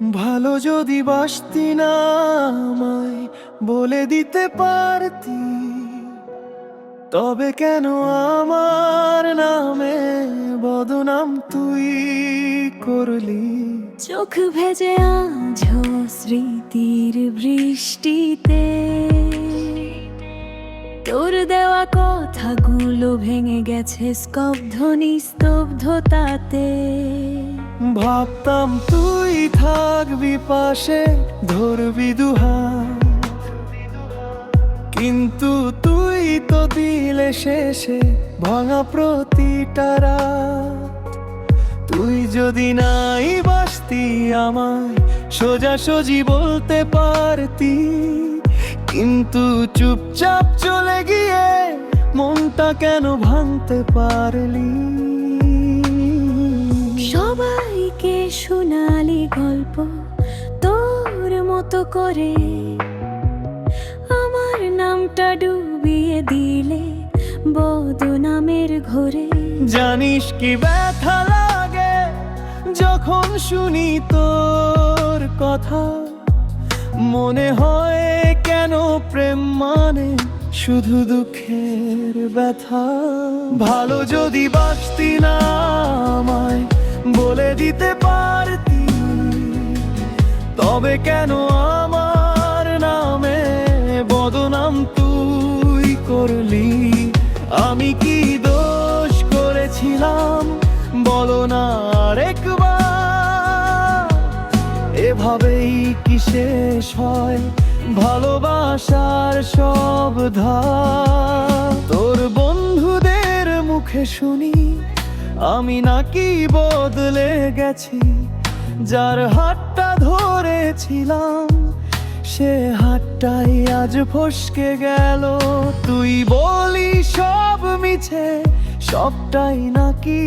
ভালো যদি বাসতি না আমায় বলে দিতে পারতি, তবে কেন আমার নামে বদনাম তুই করলি? চোখ ভেজে আছো স্মৃতির বৃষ্টিতে, তোর দেওয়া কথাগুলো ভেঙে গেছে স্তব্ধ নিস্তব্ধতাতে। ভাবতাম তুই থাকবি পাশে, ধরবি দুহা কিন্তু তুই তো দিলে শেষে ভাঙা প্রতিটা রাত। তুই যদি নাই বাসতি আমায়, সোজাসুজি বলতে পারতি। কিন্তু চুপচাপ চলে গিয়ে মনটা কেন ভাঙতে পারলি? শোনালি গল্প তোর মতো করে। আমার নামটা ডুবিয়ে দিলে বদনামের ঘরে। জানিস কি ব্যথা লাগে যখন শুনি তোর কথা? মনে হয় কেন প্রেম মানে শুধু দুঃখের ব্যথা? ভালো যদি বাসতি না আমায় দিতে পারতি। তবে কেন আমার নামে বদনাম তুই করলি? আমি কি দোষ করেছিলাম? বলো না আরেকবার। এভাবেই কি শেষ হয়? ভালোবাসার সব ধাপ তোর বন্ধুদের মুখে শুনি আমি নাকি বদলে গেছি, যার হাতটা ধরেছিলাম, সে হাতটাই আজ ফসকে গেল। তুই বলি সব মিছে, সবটাই নাকি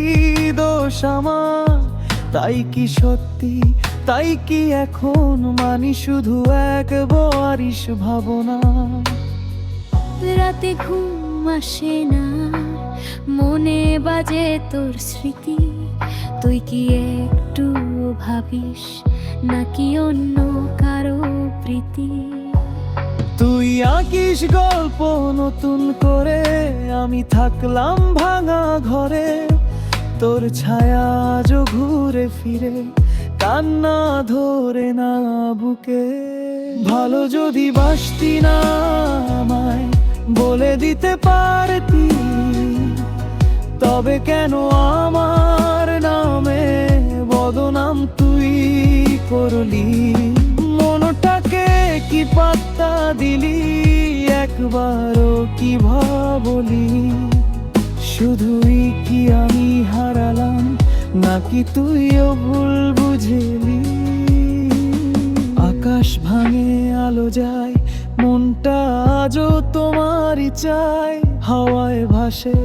দোষ আমার। তাই কি সত্যি, তাই কি এখন মানি শুধু এক বারিশ ভাবনা? রাতে ঘুম আসে না। মনে বাজে তোর স্মৃতি। তুই কি একটু ভাবিস নাকি অন্য কারও প্রীতি? তুই আঁকিস গল্প নতুন করে, আমি থাকলাম ভাঙা ঘরে। তোর ছায়া আজও ঘুরে ফিরে, কান্না ধরে না বুকে। ভালো যদি বাসতি না আমায় বলে দিতে পারতি। তবে কেন আমার নামে বদনাম তুই করলি? মনটাকে কি পাত্তা দিলি? একবারও কি ভাবলি? শুধুই কি আমি হারালাম, নাকি তুইও ভুল বুঝেলি? আকাশ ভাঙে, আলো যায়, মনটা আজও তোমারই চাই হাওয়ায় ভাসে।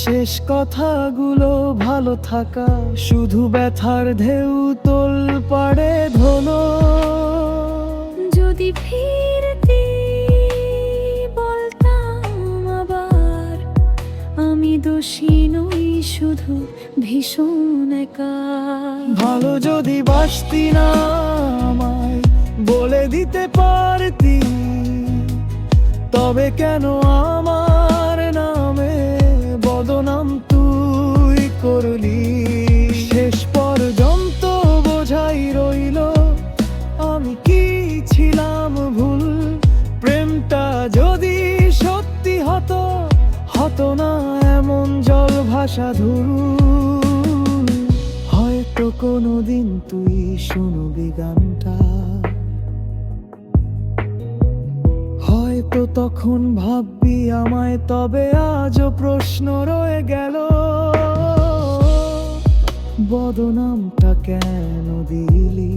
শেষ কথাগুলো ভালো থাকা শুধু ব্যথার ঢেউ তোল পাড়ে ধনো যদি ফিরতি বলতাম আবার আমি দোষী নই শুধু ভীষণ একা। ভালো যদি বাসতি না আমায় বলে দিতে পারতি তবে কেন আমার নামে বদনাম তুই করলি? শেষ পর্যন্ত বোঝাই রইল, আমি কি ছিলাম ভুল? প্রেমটা যদি সত্যি হতো হতো না এমন জল ভাষা ধরু। হয়তো কোনোদিন তুই শুনবি গানটা। তখন ভাববি আমায়, তবে আজও প্রশ্ন রয়ে গেল, বদনামটা কেন দিলি?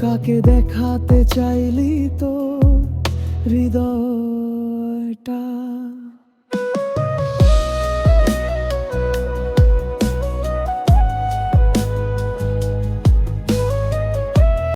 কাকে দেখাতে চাইলি তো হৃদয়টা?